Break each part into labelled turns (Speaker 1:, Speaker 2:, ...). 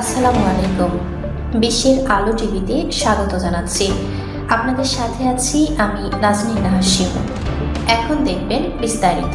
Speaker 1: আসসালামু আলাইকুম। বিশ্বের আলো টিভিতে স্বাগত জানাচ্ছি। আপনাদের সাথে আছি আমি নাজনীন নাহাসিম এখন দেখবেন বিস্তারিত।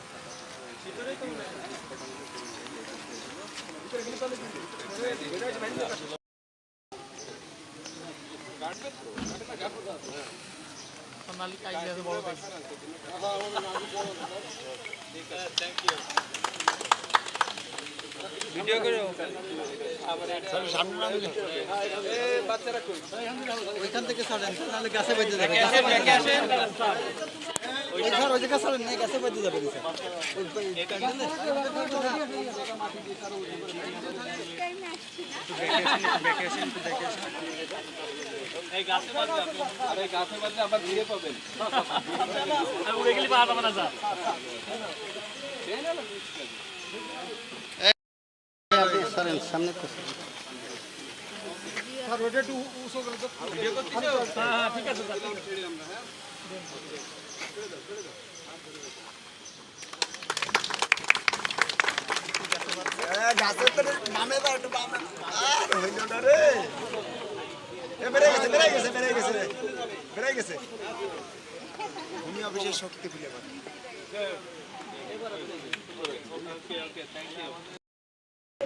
Speaker 2: বেঁধে যাবে গাছে বেঁধে যাবে। ওই স্যার, ওই জায়গা ছাড়েন না, গাছে বেঁধে যাবে স্যার। ওই- ওই প্যান্ডেলে? আপনি ছাড়েন, ছাড়েন। গাছের তো নামে দাও একটু বামে আর হইল না রে এ বেড়ে গেছে বেড়ে গেছে বেড়ে গেছে রে বেড়ে গেছে ভূমি অফিসের শক্তি ফিরে পাবে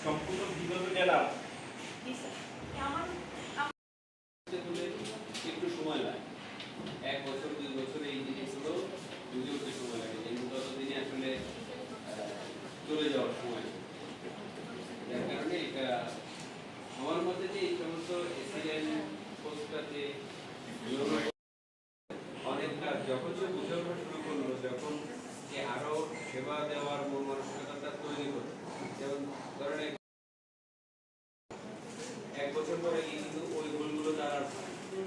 Speaker 3: সম্পূর্ণ বিগত জেলা
Speaker 4: একটু সময় লাগে এক বছর দুই বছর এই জিনিসগুলো বুঝে উঠতে সময় লাগে কিন্তু ততদিনে আসলে আহ, চলে যাওয়ার সময় যার কারণে এটা আমার মতে যে এই সমস্ত এসিডেন্ট পোস্টটাতে অনেকটা যখন সে বুঝে ওঠা শুরু করল যখন যে আরও সেবা দেওয়ার মন মানসিকতা তৈরি করল যেমন ধরেন এক- এক বছর পরে গিয়ে কিন্তু ওই ভুলগুলো তার আর হয় না।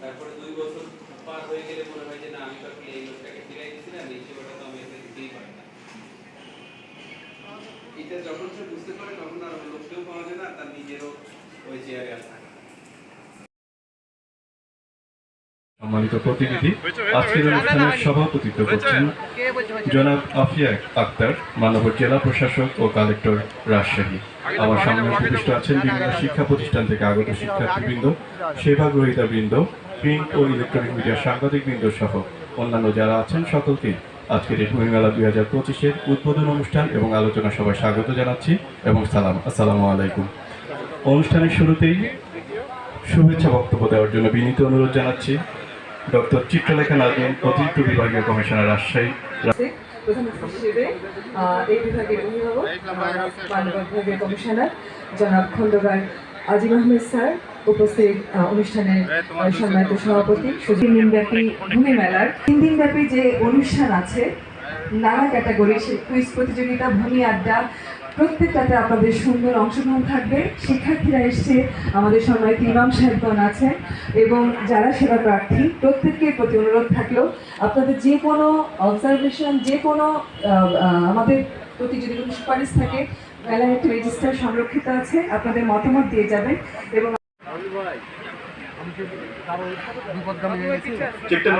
Speaker 4: তারপরে দুই বছর পার হয়ে গেলে মনে হয় যে না আমি তো আসলে এই লোকটাকে ফিরাই দিয়েছিলাম এই সেবাটা তো আমি একে দিতেই পারি না এটা যখন সে বুঝতে পারে তখন আর ওই লোককেও পাওয়া যায় না আর তার নিজেরও ওই চেয়ারে আর থাকে না।
Speaker 3: সম্মানিত প্রতিনিধি আজকের অনুষ্ঠানের সভাপতিত্ব করছেন জনাব আফিয়া আক্তার মানবর জেলা প্রশাসক ও কালেক্টর রাজশাহী। আমার সামনে উপবিষ্ট আছেন বিভিন্ন শিক্ষা প্রতিষ্ঠান থেকে আগত শিক্ষার্থীবৃন্দ সেবা গ্রহীতা বৃন্দ প্রিন্ট ও ইলেকট্রনিক মিডিয়ার সাংবাদিক বৃন্দ সহ অন্যান্য যারা আছেন সকলকে আজকের এই ভূমি মেলা দুই হাজার পঁচিশের উদ্বোধন অনুষ্ঠান এবং আলোচনা সভায় স্বাগত জানাচ্ছি এবং সালাম আসসালামু আলাইকুম। অনুষ্ঠানের শুরুতেই শুভেচ্ছা বক্তব্য দেওয়ার জন্য বিনীত অনুরোধ জানাচ্ছি। ডক্টর চিত্রলেখা নাজমিন অতিরিক্ত বিভাগীয় কমিশনার রাজশাহী।
Speaker 5: উপস্থিত অনুষ্ঠানের মেলার। তিন দিনব্যাপী যে অনুষ্ঠান আছে, নানা ক্যাটাগরি কুইজ প্রতিযোগিতা, ভূমি আড্ডা প্রত্যেকটাতে আপনাদের সুন্দর অংশগ্রহণ থাকবে। শিক্ষার্থীরা এসছে আমাদের সম্মানিত ইমাম সাহেবগণ আছেন এবং যারা সেবা প্রার্থী প্রত্যেকের প্রতি অনুরোধ থাকল আপনাদের যে কোনো অবজারভেশন যে কোনো আমাদের প্রতি যদি কোনো সুপারিশ থাকে মেলায় একটি রেজিস্টার সংরক্ষিত আছে আপনাদের মতামত দিয়ে যাবেন এবং
Speaker 3: চেকটা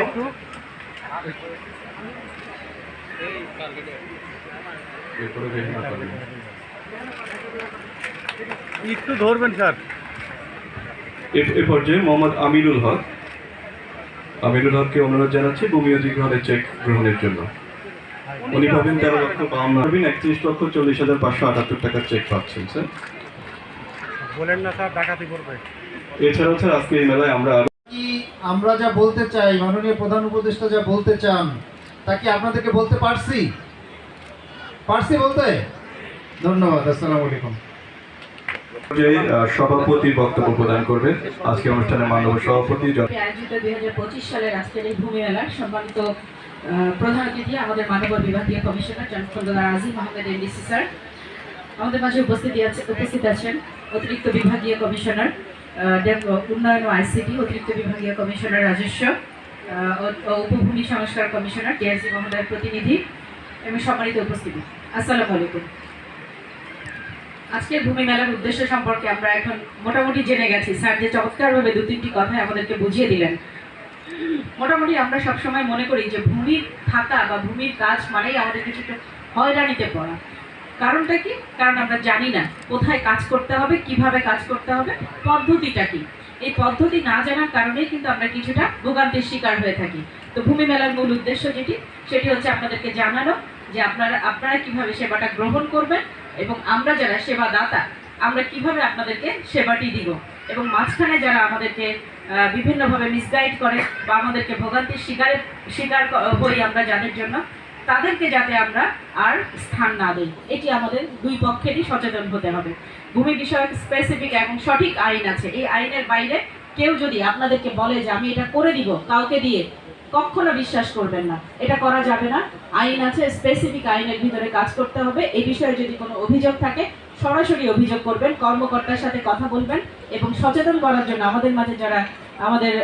Speaker 6: একটু ধরবেন স্যার।
Speaker 3: এ- এ পর্যায়ে মোহাম্মদ আমিনুল হক। আমিনুল হককে অনুরোধ জানাচ্ছি ভূমি অধিগ্রহণের চেক গ্রহণের জন্য। উনি পাবেন তেরো লক্ষ বাউন্ন পাবেন একত্রিশ লক্ষ চল্লিশ হাজার পাঁচশো আটাত্তর টাকার চেক পাচ্ছেন স্যার।
Speaker 6: বলেন না স্যার ডাকাতি করবে।
Speaker 3: এছাড়াও স্যার আজকে এই মেলায় আমরা
Speaker 7: আরও আমরা যা বলতে চাই মাননীয় প্রধান উপদেষ্টা যা বলতে চান তা কি আপনাদেরকে বলতে পারছি? পারছি বলতে? ধন্যবাদ আসসালামু আলাইকুম।
Speaker 3: সভাপতির বক্তব্য প্রদান করবেন আজকে অনুষ্ঠানের মাননীয় সভাপতি
Speaker 8: আয়োজিত দুই হাজার পঁচিশ সালের ভূমি মেলার সম্মানিত প্রধান অতিথি আমাদের মানবর বিভাগীয় commissioner Azim Ahmed MDC sir. আমাদের মাঝে উপস্থিতি আছে উপস্থিত আছেন অতিরিক্ত বিভাগীয় কমিশনার উন্নয়ন ও আইসিটি অতিরিক্ত বিভাগীয় কমিশনার রাজস্ব উপভূমি সংস্কার কমিশনার ডিআইসি মহোদয়ের প্রতিনিধি এবং সম্মানিত উপস্থিতি। আসসালামু আলাইকুম। আজকের ভূমি মেলার উদ্দেশ্য সম্পর্কে আমরা এখন মোটামুটি জেনে গেছি। স্যার যে চমৎকারভাবে দু তিনটি কথাই আমাদেরকে বুঝিয়ে দিলেন। মোটামুটি আমরা সবসময় মনে করি যে ভূমির থাকা বা ভূমির কাজ মানেই আমাদের কিছুটা হয়রানিতে পড়া। কারণটা কি? কারণ আমরা জানি না কোথায় কাজ করতে হবে, কীভাবে কাজ করতে হবে, পদ্ধতিটা কি? এই পদ্ধতি না জানার কারণেই কিন্তু আমরা কিছুটা ভোগান্তির শিকার হয়ে থাকি। তো ভূমি মেলার মূল উদ্দেশ্য যেটি, সেটি হচ্ছে আপনাদেরকে জানানো যে আপনারা আপনারা কীভাবে সেবাটা গ্রহণ করবেন এবং আমরা যারা সেবাদাতা, আমরা কীভাবে আপনাদেরকে সেবাটি দিব? এবং মাঝখানে যারা আমাদেরকে বিভিন্নভাবে মিসগাইড করে বা আমাদেরকে ভোগান্তির শিকারের শিকার হই আমরা যাদের জন্য, তাদেরকে যাতে আমরা আর স্থান না দিই। এটি আমাদের দুই পক্ষেরই সচেতন হতে হবে। ভূমি বিষয়ক স্পেসিফিক এবং সঠিক আইন আছে। এই আইনের বাইরে কেউ যদি আপনাদেরকে বলে যে আমি এটা করে দিব, কাউকে দিয়ে কখনো বিশ্বাস করবেন না। এটা করা যাবে না। আইন আছে স্পেসিফিক আইনের ভিতরে কাজ করতে হবে। এই বিষয়ে যদি কোনো অভিযোগ থাকে, সরাসরি অভিযোগ করবেন, কর্মকর্তার সাথে কথা বলবেন এবং সচেতন করার জন্য আমাদের মাঝে যারা আমাদের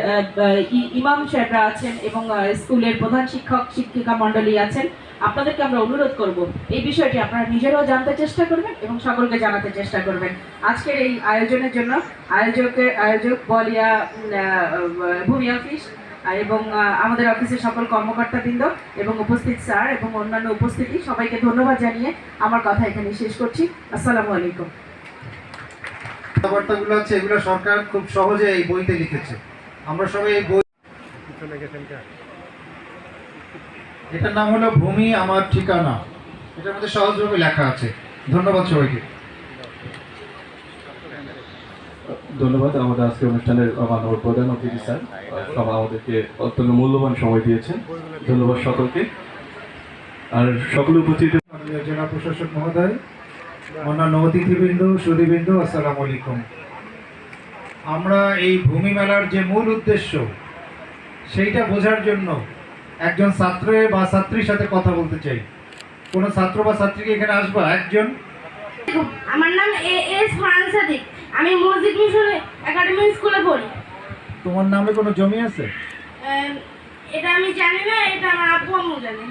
Speaker 8: ইমাম সাহেবরা আছেন এবং স্কুলের প্রধান শিক্ষক, শিক্ষিকা মণ্ডলী আছেন, আপনাদেরকে আমরা অনুরোধ করব, এই বিষয়টি আপনারা নিজেরাও জানতে চেষ্টা করবেন এবং সকলকে জানাতে চেষ্টা করবেন। আজকের এই আয়োজনের জন্য আয়োজকের, আয়োজক বলিয়া ভূমি অফিস এবং আমাদের অফিসের সকল কর্মকর্তা কর্মকর্তাবৃন্দ এবং উপস্থিত স্যার এবং অন্যান্য উপস্থিতি, সবাইকে ধন্যবাদ জানিয়ে আমার কথা এখানে শেষ করছি। আসসালামু আলাইকুম।
Speaker 7: কথাবার্তাগুলো আছে এগুলো সরকার খুব সহজে এই বইতে লিখেছে। আমরা সবাই এই বই? এটার নাম হলো ভূমি আমার ঠিকানা। এটার মধ্যে সহজভাবে লেখা আছে। ধন্যবাদ সবাইকে।
Speaker 3: ধন্যবাদ। আমাদের আজকে অনুষ্ঠানের মাননীয় প্রধান অতিথি স্যার। সব আমাদেরকে অত্যন্ত মূল্যবান সময় দিয়েছেন। ধন্যবাদ সকলকে। আর সকল উপস্থিত
Speaker 7: জেলা প্রশাসক মহোদয় অন্যান্য অতিথিবৃন্দ সুদীবৃন্দ আসসালামু আলাইকুম। আমরা এই ভূমি মেলার যে মূল উদ্দেশ্য সেইটা বোঝার জন্য একজন ছাত্র বা ছাত্রীর সাথে কথা বলতে চাই। কোনো ছাত্র বা ছাত্রীকে এখানে আসবা? একজন?
Speaker 9: আমার নাম এ এস ফারান সাদিক আমি মসজিদ মিশন একাডেমি স্কুলে পড়ি।
Speaker 7: তোমার নামে কোনো জমি আছে?
Speaker 9: এটা আমি জানি না এটা আমার আব্বু আম্মু জানে।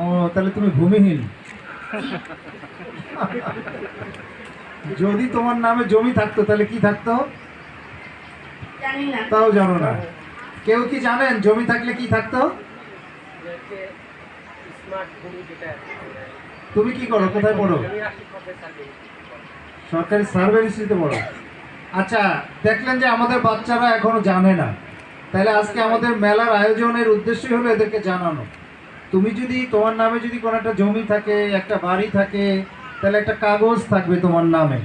Speaker 7: ও তাহলে তুমি ভূমিহীন। যদি তোমার নামে জমি থাকতো তাহলে কি থাকতো?
Speaker 9: জানি না।
Speaker 7: তাও জানো না। কেউ কি জানেন জমি থাকলে কি থাকতো? তুমি কি করো? কোথায় পড়ো? সরকারি সার্ভে পড়ো। আচ্ছা দেখলেন যে আমাদের বাচ্চারা এখনও জানে না। তাহলে আজকে আমাদের মেলার আয়োজনের উদ্দেশ্যই হলো এদেরকে জানানো। তুমি যদি তোমার নামে যদি কোনো একটা জমি থাকে একটা বাড়ি থাকে তাহলে একটা কাগজ থাকবে তোমার নামে।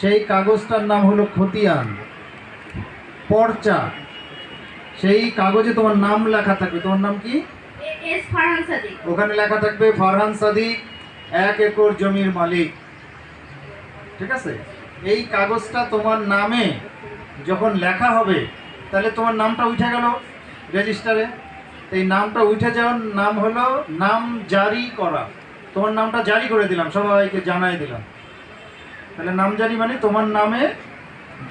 Speaker 7: সেই কাগজটার নাম হলো খতিয়ান। পর্চা। সেই কাগজে তোমার নাম লেখা থাকবে। তোমার নাম কি? ওখানে লেখা থাকবে ফারহান সাদিক এক একর জমির মালিক। ঠিক আছে? এই কাগজটা তোমার নামে যখন লেখা হবে, তাহলে তোমার নামটা উঠে গেল রেজিস্টারে। এই নামটা উঠে যাওয়ার নাম হলো নাম জারি করা। তোমার নামটা জারি করে দিলাম, সবাইকে জানাই দিলাম। তাহলে নাম জারি মানে তোমার নামে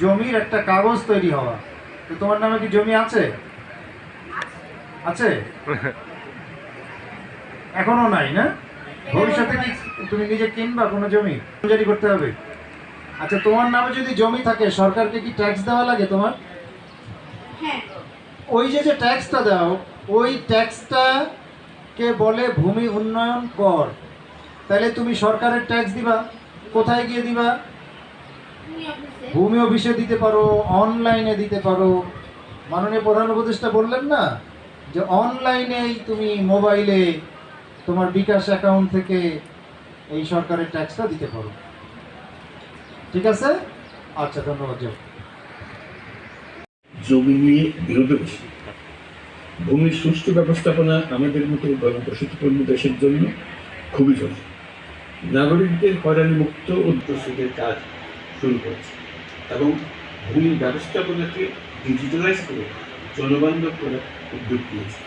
Speaker 7: জমির একটা কাগজ তৈরি হওয়া। তো তোমার নামে কি জমি আছে? আছে? এখনও নাই না? ভবিষ্যতে কি তুমি নিজে কিনবা কোনো জমি? জারি করতে হবে। আচ্ছা তোমার নামে যদি জমি থাকে সরকারকে কি ট্যাক্স দেওয়া লাগে তোমার? ওই যে যে ট্যাক্সটা দাও ওই ট্যাক্সটা কে বলে ভূমি উন্নয়ন কর। তাহলে তুমি সরকারের ট্যাক্স দিবা। কোথায় গিয়ে দিবা? ভূমি অফিসে। দিতে পারো অনলাইনে দিতে পারো। মাননীয় প্রধান উপদেষ্টা বললেন না? যে অনলাইনেই তুমি মোবাইলে তোমার বিকাশ অ্যাকাউন্ট থেকে এই সরকারের ট্যাক্সটা দিতে পারো। ঠিক আছে? আচ্ছা ধন্যবাদ
Speaker 10: জমি নিয়ে ভূমির সুষ্ঠু ব্যবস্থাপনা আমাদের মতো জনবসতিপূর্ণ দেশের জন্য খুবই জরুরি। নাগরিকদের হয়রানি মুক্ত উদ্যোগের কাজ শুরু করেছে এবং ভূমি ব্যবস্থাপনাকে ডিজিটালাইজ করে জনবান্ধব করার উদ্যোগ নিয়েছে।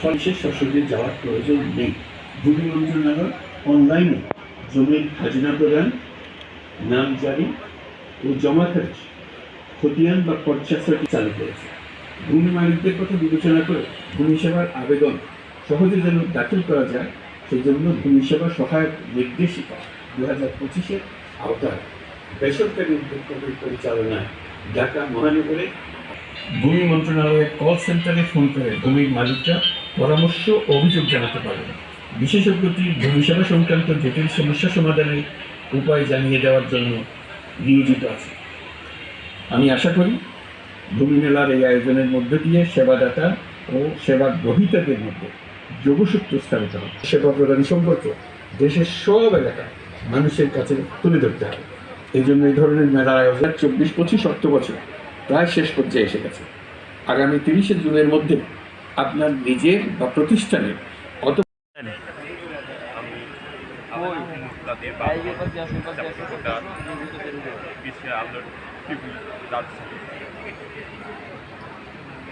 Speaker 10: ফলসের শাসকে যাওয়ার প্রয়োজন নেই। ভূমি মন্ত্রণালয় অনলাইনে জমির খাজনা প্রদান নাম জারি ও জমা খারিজ খতিয়ান বা পর্যাপ্ত চালু করেছে। ভূমি মালিকদের কথা বিবেচনা করে ভূমি সেবার আবেদন সহজে যেন দাখিল করা যায়, সেজন্য ভূমি সেবা সহায়ক নির্দেশিকা দু হাজার পঁচিশের আওতায় বেসরকারি উদ্যোগ পরিচালনায় ঢাকা মহানগরে ভূমি মন্ত্রণালয়ের কল সেন্টারে ফোন করে ভূমির মালিকরা পরামর্শ অভিযোগ জানাতে পারেন। বিশেষজ্ঞটি ভূমি সেবা সংক্রান্ত জটিল সমস্যা সমাধানের উপায় জানিয়ে দেওয়ার জন্য নিয়োজিত আছে। আমি আশা করি ভূমি মেলার এই আয়োজনের মধ্য দিয়ে সেবাদাতা ও সেবা গ্রহীতাদের মধ্যে যোগসূত্র স্থাপিত হবে। সেবা প্রদান সম্পর্কে দেশের সব এলাকায় মানুষের কাছে তুলে ধরতে হবে। এই জন্য এই ধরনের মেলার আয়োজন চব্বিশ, পঁচিশ অর্থ বছর প্রায় শেষ পর্যায়ে এসে গেছে। আগামী তিরিশে জুনের মধ্যে আপনার নিজের বা প্রতিষ্ঠানের অত
Speaker 6: বিশ্বের আলোর টিভি রাজশাহী